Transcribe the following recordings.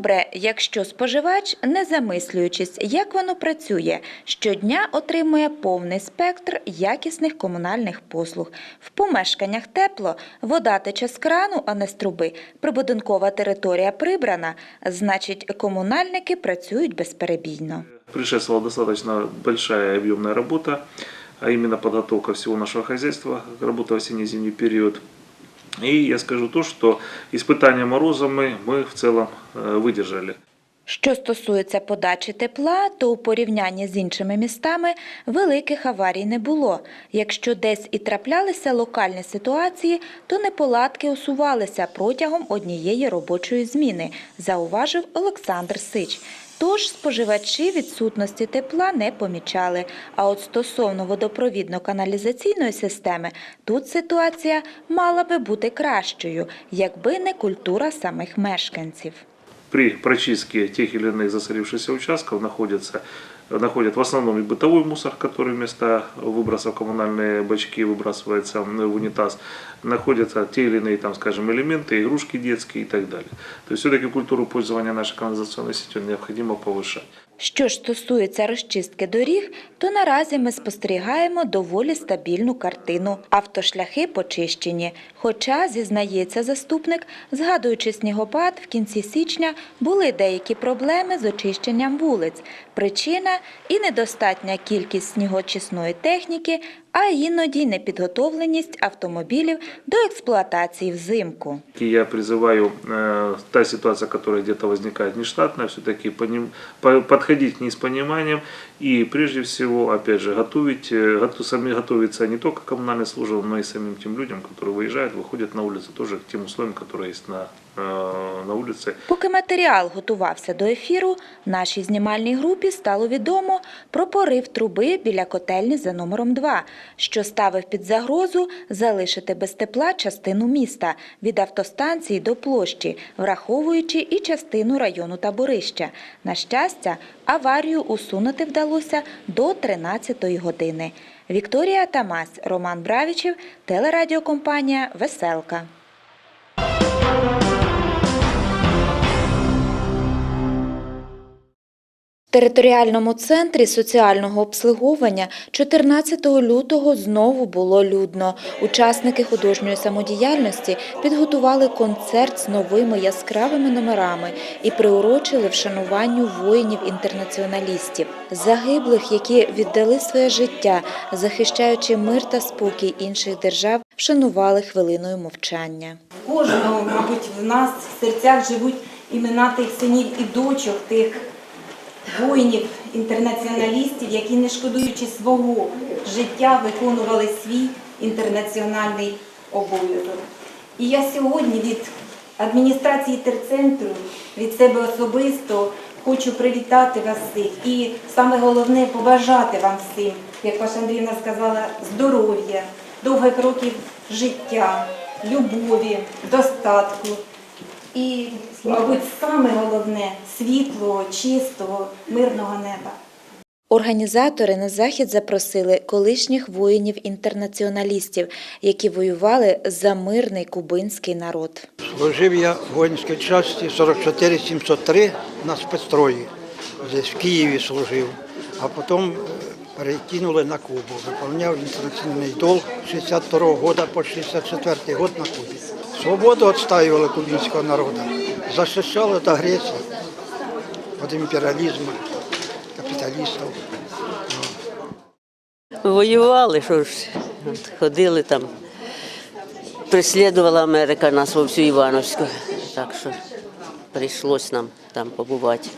добре, якщо споживач, не замислюючись, як воно працює, щодня отримує повний спектр якісних комунальних послуг. В помешканнях тепло, вода тече з крану, а не з труби, прибудинкова територія прибрана, значить, комунальники працюють безперебійно. Предшествовала достаточно большая объемная работа, а именно подготовка всего нашего хозяйства, работа в осенне-зимний период. И я скажу то, что испытания морозами мы в целом э, выдержали. Що стосується подачі тепла, то у порівнянні з іншими містами великих аварій не було. Якщо десь і траплялися локальні ситуації, то неполадки усувалися протягом однієї робочої зміни, зауважив Олександр Сич. Тож споживачі відсутності тепла не помічали. А от стосовно водопровідно-каналізаційної системи, тут ситуація мала би бути кращою, якби не культура самих мешканців. При прочистке тех или иных засорившихся участков находятся, находят в основном и бытовой мусор, который вместо выброса в коммунальные бачки выбрасывается в унитаз, находятся те или иные, там, скажем, элементы, игрушки детские и так далее. То есть все-таки культуру пользования нашей канализационной сетью необходимо повышать. Що ж стосується розчистки доріг, то наразі ми спостерігаємо доволі стабільну картину. Автошляхи почищені. Хоча, зізнається заступник, згадуючи снігопад, в кінці січня були деякі проблеми з очищенням вулиць. Причина і недостатня кількість снігочисної техніки, а іноді непідготовленість автомобілів до експлуатації взимку. И я призываю э, та ситуация, которая где-то возникает нештатная, все-таки подходить к ней с пониманием и прежде всего, опять же, готовить, э, готов, сами готовиться не только коммунальной службам, но и самим тем людям, которые выезжают, выходят на улицу, тоже к тем условиям, которые есть на, э, на улице. Поки матеріал готувався до ефіру, нашій знімальній групі стало відомо про порив труби біля котельні за номером 2, що ставив під загрозу залишити без тепла частину міста від автостанції до площі, враховуючи і частину району Таборища. На щастя, аварію усунути вдалося до 13-ї години. Вікторія Тамась, Роман Бравічів, телерадіокомпанія Веселка. Територіальному центрі соціального обслуговування 14 лютого знову було людно. Учасники художньої самодіяльності підготували концерт з новими яскравими номерами і приурочили вшануванню воїнів-інтернаціоналістів, загиблих, які віддали своє життя, захищаючи мир та спокій інших держав, вшанували хвилиною мовчання. Кожного, мабуть, в нас в серцях живуть імена тих синів і дочок, тих воїнів, інтернаціоналістів, які, не шкодуючи свого життя, виконували свій інтернаціональний обов'язок. І я сьогодні від адміністрації терцентру, від себе особисто хочу привітати вас всіх і саме головне побажати вам всім, як ваша Андріївна сказала, здоров'я, довгих років життя, любові, достатку. І, мабуть, саме головне світлого, чистого, мирного неба. Організатори на захід запросили колишніх воїнів-інтернаціоналістів, які воювали за мирний кубинський народ. Служив я в воїнській часті 44703 на спецстрої. Здесь в Києві служив, а потім е, перекинули на Кубу. Виповняв інтернаціональний долг з 62 року по 64 рік на Кубі. Свободу відстоювали кубинського народу, захищали від агресії, від імперіалізму, капіталістів. Воювали, що ж, ходили там. Преслідувала Америка нас во всю Івановську. Так що прийшлось нам там побувати.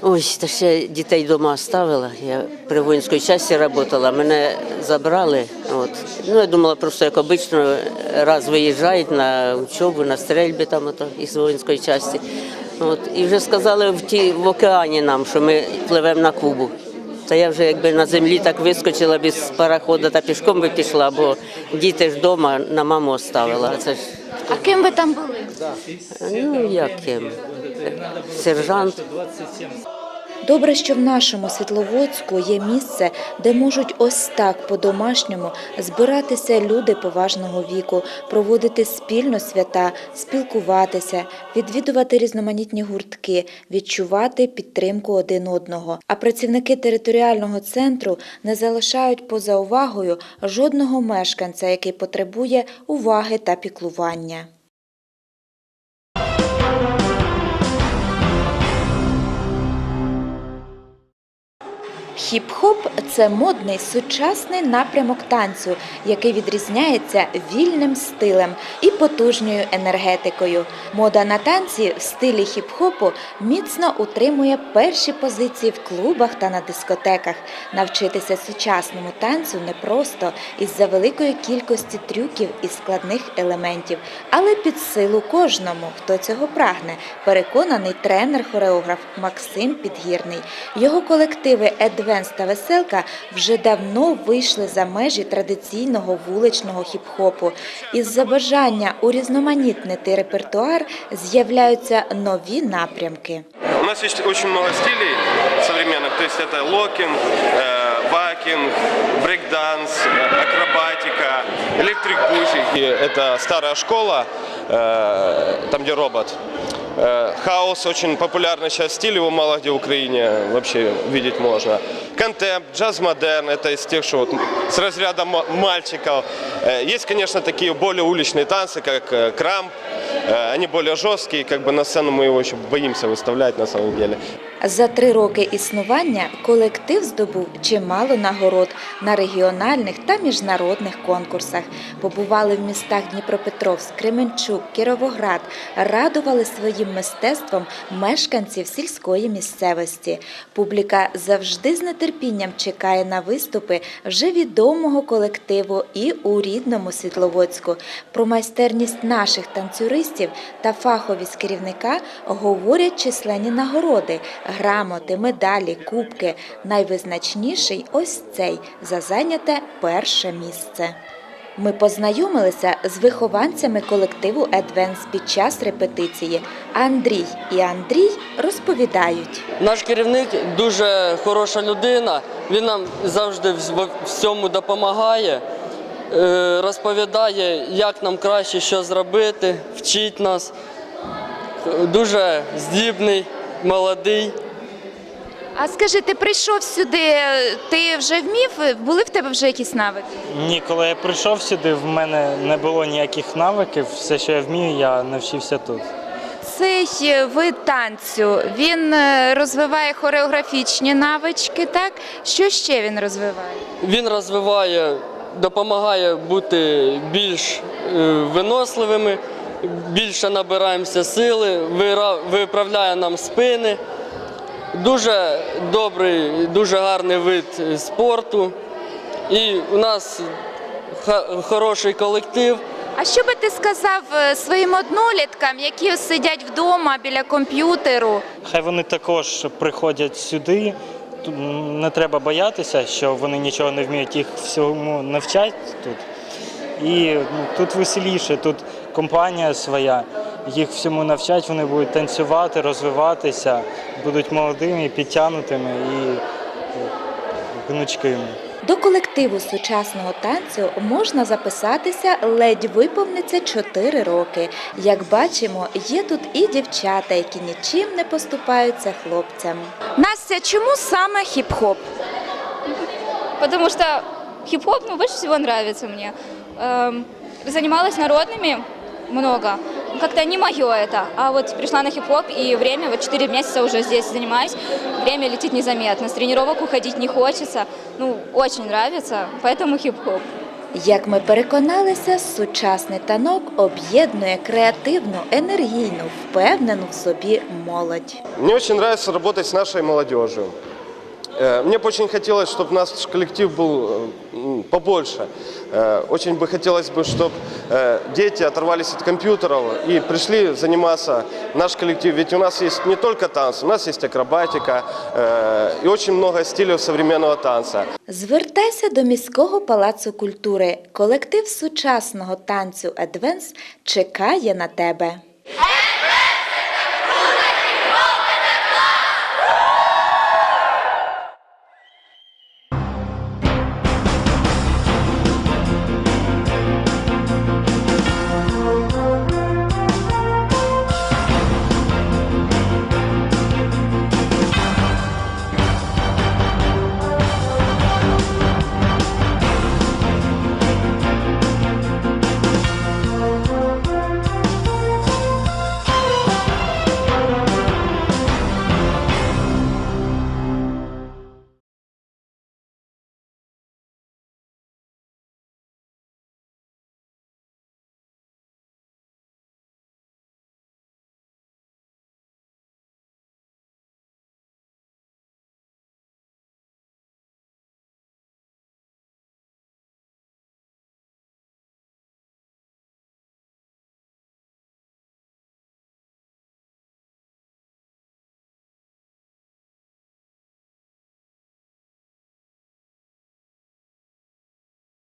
Ось, та ще дітей вдома оставила. Я при воїнській часті працювала, мене забрали. От. Ну, я думала, просто як обично, раз виїжджають на учобу, на стрельбі там ото, із воїнської часті. От. І вже сказали в, ті, в океані нам, що ми пливемо на Кубу. Та я вже якби на землі так вискочила без пароходу та пішком би пішла, бо діти ж вдома на маму оставила. Це ж А ким ви там були? ну як ким? Сержант. Добре, що в нашому Світловодську є місце, де можуть ось так по-домашньому збиратися люди поважного віку, проводити спільно свята, спілкуватися, відвідувати різноманітні гуртки, відчувати підтримку один одного. А працівники територіального центру не залишають поза увагою жодного мешканця, який потребує уваги та піклування. Хіп-хоп це модний сучасний напрямок танцю, який відрізняється вільним стилем і потужною енергетикою. Мода на танці в стилі хіп-хопу міцно утримує перші позиції в клубах та на дискотеках. Навчитися сучасному танцю непросто із-за великої кількості трюків і складних елементів, але під силу кожному, хто цього прагне, переконаний тренер-хореограф Максим Підгірний. Його колективи Едвенс та Веселка вже давно вийшли за межі традиційного вуличного хіп-хопу. Із-за бажання урізноманітнити репертуар з'являються нові напрямки. У нас есть очень много стилей современных, то есть это локинг, э, вакинг, брейкданс, э, акробатика, электрик Это старая школа, э, там где робот. Э, Хаос очень популярный сейчас стиль, его мало где в Украине вообще видеть можно. Контемп, джаз-модерн, это из тех, что вот с разряда м- мальчиков. Э, Есть, конечно, такие более уличные танцы, как э, крамп, Э, Они более жесткие, как бы на сцену мы его еще боимся выставлять на самом деле. За три роки існування колектив здобув чимало нагород на регіональних та міжнародних конкурсах. Побували в містах Дніпропетровськ, Кременчук, Кіровоград, радували своїм мистецтвом мешканців сільської місцевості. Публіка завжди з нетерпінням чекає на виступи вже відомого колективу і у рідному Світловодську. Про майстерність наших танцюристів та фаховість керівника говорять численні нагороди, грамоти, медалі, кубки. Найвизначніший ось цей за зайняте перше місце. Ми познайомилися з вихованцями колективу Едвенс під час репетиції. Андрій і Андрій розповідають. Наш керівник дуже хороша людина. Він нам завжди в- всьому допомагає, розповідає, як нам краще що зробити, вчить нас. Дуже здібний, молодий. А скажи, ти прийшов сюди, ти вже вмів? Були в тебе вже якісь навики? Ні, коли я прийшов сюди, в мене не було ніяких навиків. Все, що я вмію, я навчився тут. Цей е, вид танцю він е, розвиває хореографічні навички, так? Що ще він розвиває? Він розвиває, допомагає бути більш е, виносливими, більше набираємося сили, вира- виправляє нам спини. Дуже добрий, дуже гарний вид спорту. І у нас ха- хороший колектив. А що би ти сказав е, своїм одноліткам, які сидять вдома біля комп'ютеру? Хай вони також приходять сюди. Не треба боятися, що вони нічого не вміють, їх всьому навчать тут. І ну, тут веселіше, тут компанія своя, їх всьому навчать, вони будуть танцювати, розвиватися, будуть молодими, підтягнутими і е, гнучкими. До колективу сучасного танцю можна записатися ледь виповниться 4 роки. Як бачимо, є тут і дівчата, які нічим не поступаються хлопцям. Настя, чому саме хіп-хоп? потому что хип-хоп ну, больше всего нравится мне. Эм, занималась народными много. Как-то не мое это. А вот пришла на хип-хоп, и время, вот 4 месяца уже здесь занимаюсь, время летит незаметно. С тренировок уходить не хочется. Ну, очень нравится, поэтому хип-хоп. Як ми переконалися, сучасний танок об'єднує креативну, енергійну, впевнену в собі молодь. Мені очень подобається працювати з нашою молодежью. Э, Мне бы очень хотелось, чтобы наш коллектив был э, м, побольше. Э, Очень бы хотелось бы, чтобы дети оторвались от компьютеров и пришли заниматься в наш коллектив. Ведь у нас есть не только танцы, у нас есть акробатика э, и очень много стилей современного танца. Звертайся до міського палацу культури. Колектив сучасного танцю Адвенс чекає на тебе.